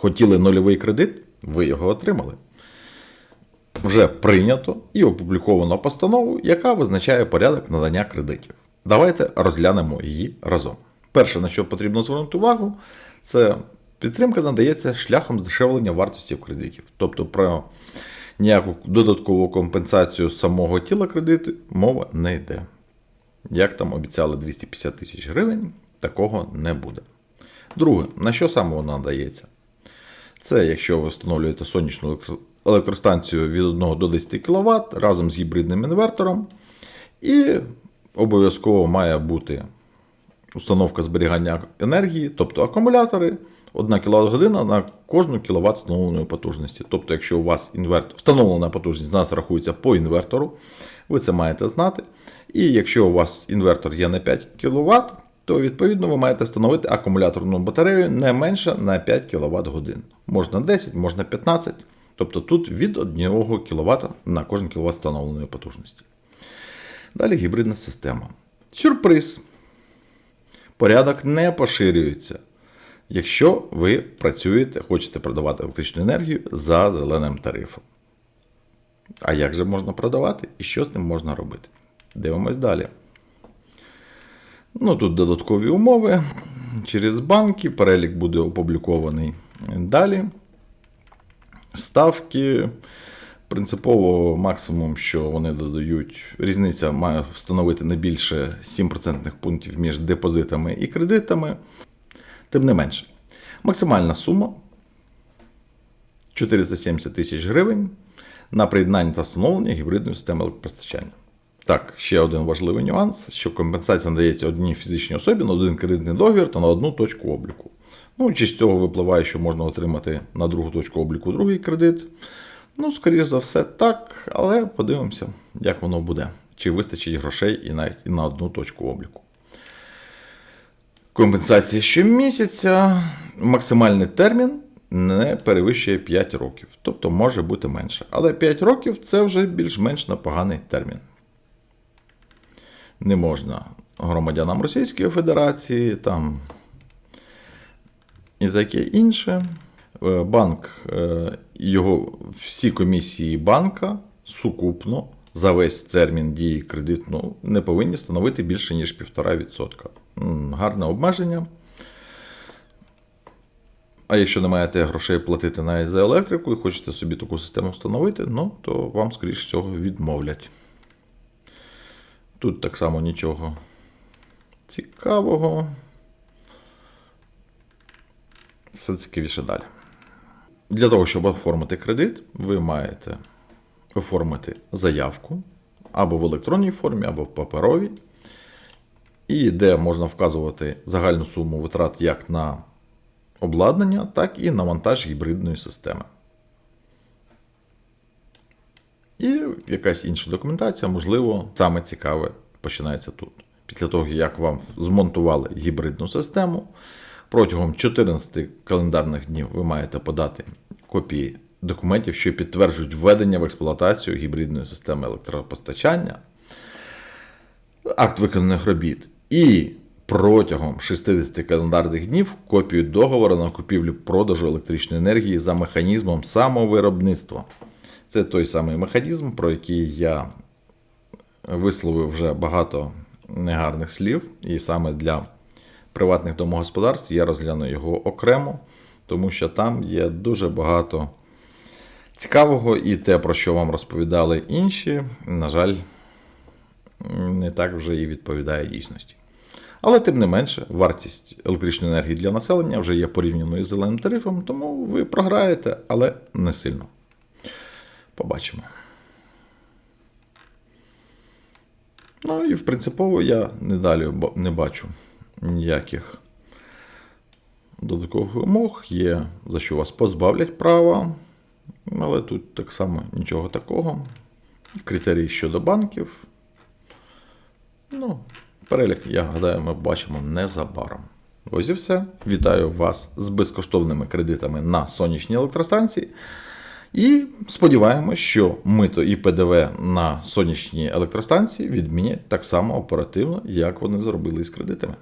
Хотіли нульовий кредит, ви його отримали. Вже прийнято і опубліковано постанову, яка визначає порядок надання кредитів. Давайте розглянемо її разом. Перше, на що потрібно звернути увагу, це підтримка надається шляхом здешевлення вартості кредитів. Тобто про ніяку додаткову компенсацію самого тіла кредиту мова не йде. Як там обіцяли 250 тисяч гривень, такого не буде. Друге, на що саме вона надається? Це якщо ви встановлюєте сонячну електростанцію від 1 до 10 кВт разом з гібридним інвертором. І обов'язково має бути установка зберігання енергії, тобто акумулятори, 1 кВт година на кожну кВт встановленої потужності. Тобто, якщо у вас інвертор, встановлена потужність, у нас рахується по інвертору, ви це маєте знати. І якщо у вас інвертор є на 5 кВт, то відповідно ви маєте встановити акумуляторну батарею не менше на 5 кВт годин. Можна 10, можна 15. Тобто тут від 1 кВт на кожен кВт встановленої потужності. Далі гібридна система. Сюрприз. Порядок не поширюється, якщо ви працюєте, хочете продавати електричну енергію за зеленим тарифом. А як же можна продавати і що з ним можна робити? Дивимось далі. Ну, тут додаткові умови через банки, перелік буде опублікований далі. Ставки. Принципово максимум, що вони додають, різниця має встановити не більше 7% пунктів між депозитами і кредитами. Тим не менше, максимальна сума 470 тисяч гривень на приєднання та встановлення гібридної системи електропостачання. Так, ще один важливий нюанс, що компенсація надається одній фізичній особі на один кредитний договір та на одну точку обліку. Ну, чи з цього випливає, що можна отримати на другу точку обліку другий кредит. Ну, скоріш за все, так, але подивимося, як воно буде. Чи вистачить грошей і навіть і на одну точку обліку. Компенсація щомісяця, максимальний термін не перевищує 5 років, тобто може бути менше. Але 5 років це вже більш-менш непоганий термін. Не можна громадянам Російської Федерації там і таке інше. Е, Банк, е, його всі комісії банка сукупно за весь термін дії кредиту не повинні становити більше, ніж 1,5%. Гарне обмеження. А якщо не маєте грошей платити навіть за електрику і хочете собі таку систему встановити, ну, то вам, скоріш всього, відмовлять. Тут так само нічого цікавого. Все цікавіше далі. Для того, щоб оформити кредит, ви маєте оформити заявку або в електронній формі, або в паперовій, і де можна вказувати загальну суму витрат як на обладнання, так і на монтаж гібридної системи. І якась інша документація, можливо, саме цікаве починається тут. Після того, як вам змонтували гібридну систему, протягом 14 календарних днів ви маєте подати копії документів, що підтверджують введення в експлуатацію гібридної системи електропостачання, акт виконаних робіт і протягом 60 календарних днів копію договору на купівлю продажу електричної енергії за механізмом самовиробництва. Це той самий механізм, про який я висловив вже багато негарних слів, і саме для приватних домогосподарств я розгляну його окремо, тому що там є дуже багато цікавого, і те, про що вам розповідали інші, на жаль, не так вже і відповідає дійсності. Але тим не менше, вартість електричної енергії для населення вже є порівняною з зеленим тарифом, тому ви програєте, але не сильно. Побачимо. Ну і в принципово я не далі не бачу ніяких додаткових вимог. Є за що вас позбавлять права, але тут так само нічого такого. Критерії щодо банків. Ну, перелік, я гадаю, ми бачимо незабаром. Ось і все. Вітаю вас з безкоштовними кредитами на сонячні електростанції. І сподіваємось, що мито і ПДВ на сонячні електростанції відмінять так само оперативно, як вони зробили із кредитами.